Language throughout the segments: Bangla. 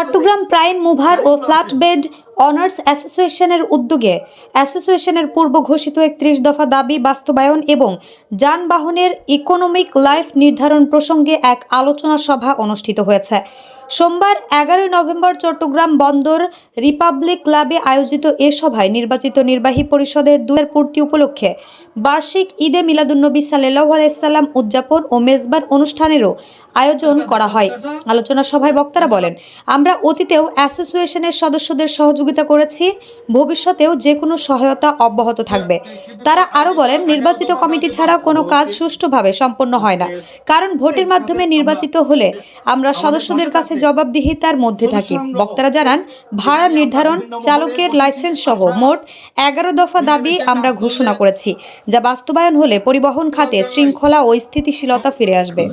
চট্টগ্রাম প্রাইম মুভার ও ফ্ল্যাট বেড অনার্স অ্যাসোসিয়েশনের উদ্যোগে অ্যাসোসিয়েশনের পূর্ব ঘোষিত একত্রিশ দফা দাবি বাস্তবায়ন এবং যানবাহনের ইকোনমিক লাইফ নির্ধারণ প্রসঙ্গে এক আলোচনা সভা অনুষ্ঠিত হয়েছে। সোমবার এগারোই নভেম্বর চট্টগ্রাম বন্দর রিপাবলিক ক্লাবে আয়োজিত এ সভায় নির্বাচিত নির্বাহী পরিষদের দুয়ের পূর্তি উপলক্ষে বার্ষিক ঈদে মিলাদুন্নবী সাল্লাহ আলাইসাল্লাম উদযাপন ও মেজবান অনুষ্ঠানেরও আয়োজন করা হয়। আলোচনা সভায় বক্তারা বলেন, আমরা অতীতেও অ্যাসোসিয়েশনের সদস্যদের সহযোগিতা করেছি, ভবিষ্যতেও যে কোনো সহায়তা অব্যাহত থাকবে। তারা আরও বলেন, নির্বাচিত কমিটি ছাড়া কোনো কাজ সুষ্ঠুভাবে সম্পন্ন হয় না। কারণ ভোটের মাধ্যমে নির্বাচিত হলে আমরা সদস্যদের কাছে জবাবদিহিতার মধ্যে থাকি। বক্তারা জানান, ভাড়া নির্ধারণ, চালকের লাইসেন্স সহ মোট এগারো দফা দাবি আমরা ঘোষণা করেছি, যা বাস্তবায়ন হলে পরিবহন খাতে শৃঙ্খলা ও স্থিতিশীলতা ফিরে আসবে।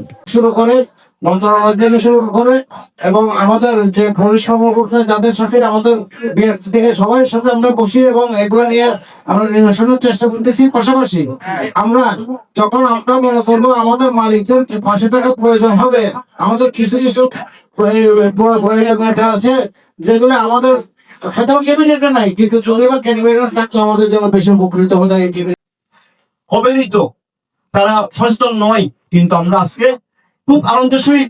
মন্ত্রণালয় থেকে শুরু করে এবং আমাদের যে যাদের সাথে আমাদের থেকে সবাই সাথে আমরা বসি এবং এগুলো নিয়ে আমরা নিরসনের চেষ্টা করতেছি পাশাপাশি আমরা যখন আমরা মনে করব আমাদের মালিকদের টাকা প্রয়োজন হবে, আমাদের কিছু কিছু আছে যেগুলো আমাদের হয়তো ক্যাবিনেটে নাই, কিন্তু যদি বা ক্যাবিনেট থাকলে আমাদের জন্য বেশি উপকৃত হতে হয় হবেই তো। তারা সচেতন নয়, কিন্তু আমরা আজকে খুব আনন্দের সহিত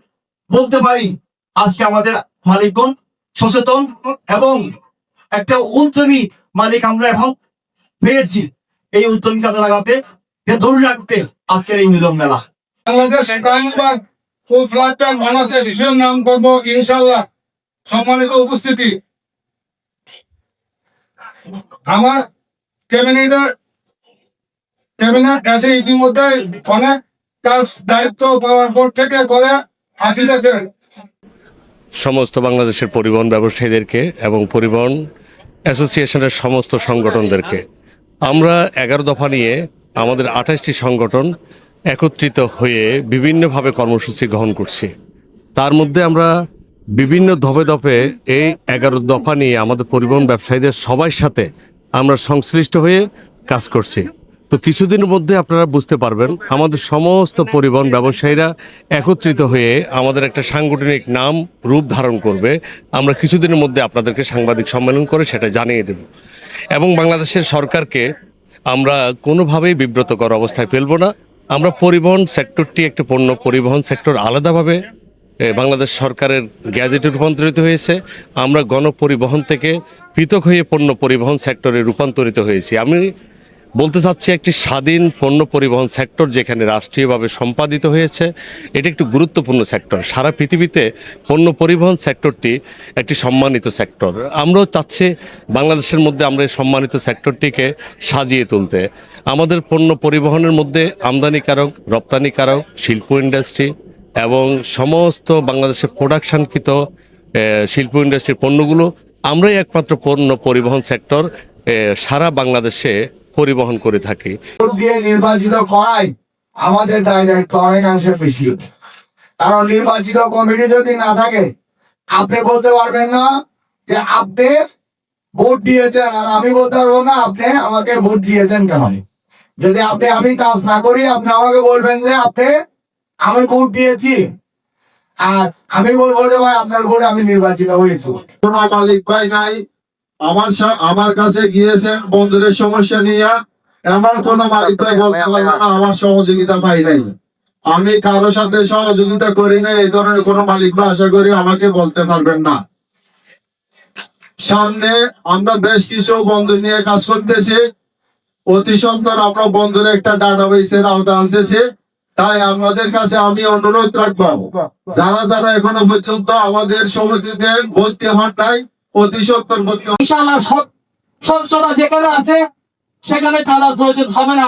বলতে পারি আজকে আমাদের মালিকগণ সচেতন এবং একটা উদ্যমী মালিক আমরা এখন পেয়েছি। এই উদ্যমী কাজে লাগাতে ধরে রাখতে আজকের এই মিলন মেলা। বাংলাদেশ মানুষের শিশুর নাম করব ইনশাল্লাহ সম্মানিত উপস্থিতি। আমার ক্যাবিনেটে ক্যাবিনেট এসে ইতিমধ্যে অনেক কাজ দায়িত্ব পাওয়ার থেকে করে আসিতেছেন। সমস্ত বাংলাদেশের পরিবহন ব্যবসায়ীদেরকে এবং পরিবহন অ্যাসোসিয়েশনের সমস্ত সংগঠনদেরকে। আমরা এগারো দফা নিয়ে আমাদের আঠাশটি সংগঠন একত্রিত হয়ে বিভিন্নভাবে কর্মসূচি গ্রহণ করছি। তার মধ্যে আমরা বিভিন্ন দফে দফে এই এগারো দফা নিয়ে আমাদের পরিবহন ব্যবসায়ীদের সবার সাথে আমরা সংশ্লিষ্ট হয়ে কাজ করছি। তো কিছুদিনের মধ্যে আপনারা বুঝতে পারবেন, আমাদের সমস্ত পরিবহন ব্যবসায়ীরা একত্রিত হয়ে আমাদের একটা সাংগঠনিক নাম, রূপ ধারণ করবে। আমরা কিছুদিনের মধ্যে আপনাদেরকে সাংবাদিক সম্মেলন করে সেটা জানিয়ে দেব। এবং বাংলাদেশের সরকারকে আমরা কোনোভাবেই বিব্রতকর অবস্থায় ফেলব না। আমরা পরিবহন সেক্টরটি একটি পণ্য পরিবহন সেক্টর আলাদাভাবে বাংলাদেশ সরকারের গ্যাজেটে রূপান্তরিত হয়েছে। আমরা গণপরিবহন থেকে পৃথক হয়ে পণ্য পরিবহন সেক্টরে রূপান্তরিত হয়েছি। আমি বলতে চাচ্ছি একটি স্বাধীন পণ্য পরিবহন সেক্টর যেখানে রাষ্ট্রীয়ভাবে সম্পাদিত হয়েছে। এটা একটি গুরুত্বপূর্ণ সেক্টর। সারা পৃথিবীতে পণ্য পরিবহন সেক্টরটি একটি সম্মানিত সেক্টর। আমরাও চাচ্ছি বাংলাদেশের মধ্যে আমরা এই সম্মানিত সেক্টরটিকে সাজিয়ে তুলতে। আমাদের পণ্য পরিবহনের মধ্যে আমদানিকারক, রপ্তানিকারক, শিল্প ইন্ডাস্ট্রি এবং সমস্ত বাংলাদেশের প্রোডাকশনকৃত শিল্প ইন্ডাস্ট্রির পণ্যগুলো আমরাই একমাত্র পণ্য পরিবহন সেক্টর সারা বাংলাদেশে পরিবহন করে থাকি। দিয়ে নির্বাচিত করাই আমাদের দায় দায়িত্ব অনেকাংশে বেশি কারণ নির্বাচিত কমিটি যদি না থাকে আপনি বলতে পারবেন না যে আপনি ভোট দিয়েছেন আর আমি বলতে পারব না আপনি আমাকে ভোট দিয়েছেন কেন? যদি আপনি আমি কাজ না করি আপনি আমাকে বলবেন যে আপনি আমি ভোট দিয়েছি। আর আমি বলব যে ভাই আপনার ভোটে আমি নির্বাচিত হয়েছি। কোনো মালিক ভাই নাই আমার আমার কাছে গিয়েছেন বন্ধুদের সমস্যা নিয়ে। এমন কোন মালিক বলতে পারবে না আমার সহযোগিতা পাই নাই। আমি কারোর সাথে সহযোগিতা করি না এই ধরনের কোনো মালিক ভাই আশা করি আমাকে বলতে পারবেন না। সামনে আমরা বেশ কিছু বন্ধু নিয়ে কাজ করতেছি। অতি সত্তর আমরা বন্দরে একটা ডাটাবেসের আওতা আনতেছি। তাই আমাদের কাছে আমি অনুরোধ রাখব যারা যারা এখনও পর্যন্ত আমাদের সমিতিতে ভর্তি হন নাই অতি সত্তর হন। ইনশাআল্লাহ সব যেখানে আছে, সেখানে ছাড়ার প্রয়োজন হবে না।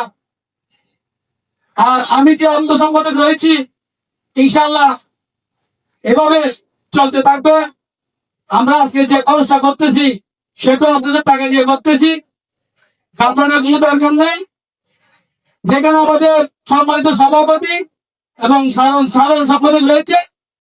আর আমি যে অন্ধ সংগঠন রয়েছি, ইনশাআল্লাহ এভাবে চলতে থাকবে। আমরা আজকে যে কাজটা করতেছি, সেটাও আপনাদের টাকা দিয়ে করতেছি। আপনারা কোনো দরকার নেই। যেখানে আমাদের সম্মানিত সভাপতি এবং সাধারণ সাধারণ সম্পাদক রয়েছে